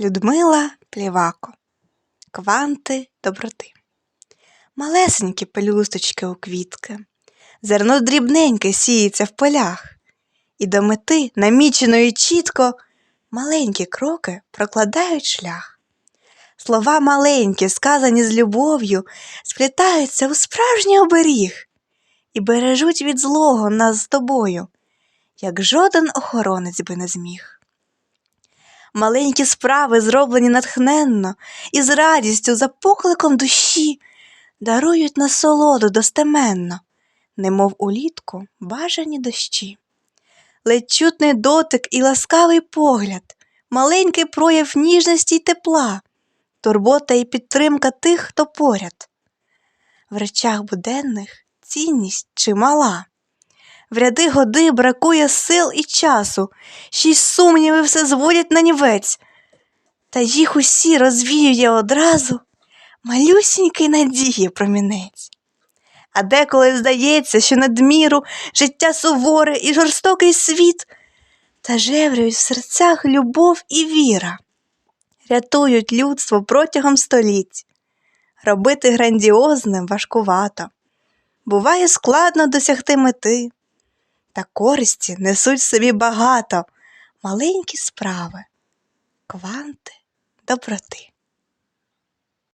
Людмила Плівако. Кванти доброти. Малесенькі пелюсточки у квітки, зерно дрібненьке сіється в полях, і до мети, наміченої чітко, маленькі кроки прокладають шлях. Слова маленькі, сказані з любов'ю, сплітаються у справжній оберіг і бережуть від злого нас з тобою, як жоден охоронець би не зміг. Маленькі справи, зроблені натхненно і з радістю за покликом душі, дарують насолоду достеменно, немов улітку бажані дощі. Ледь чутний дотик і ласкавий погляд, маленький прояв ніжності й тепла, турбота і підтримка тих, хто поряд. В речах буденних цінність чимала. В ряди годи бракує сил і часу, й сумніви все зводять на нівець, та їх усі розвіює одразу малюсінький надії промінець. А деколи здається, що надміру життя суворе і жорстокий світ, та жеврюють в серцях любов і віра, рятують людство протягом століть. Робити грандіозним важкувато, буває складно досягти мети та користі несуть собі багато маленькі справи, кванти доброти.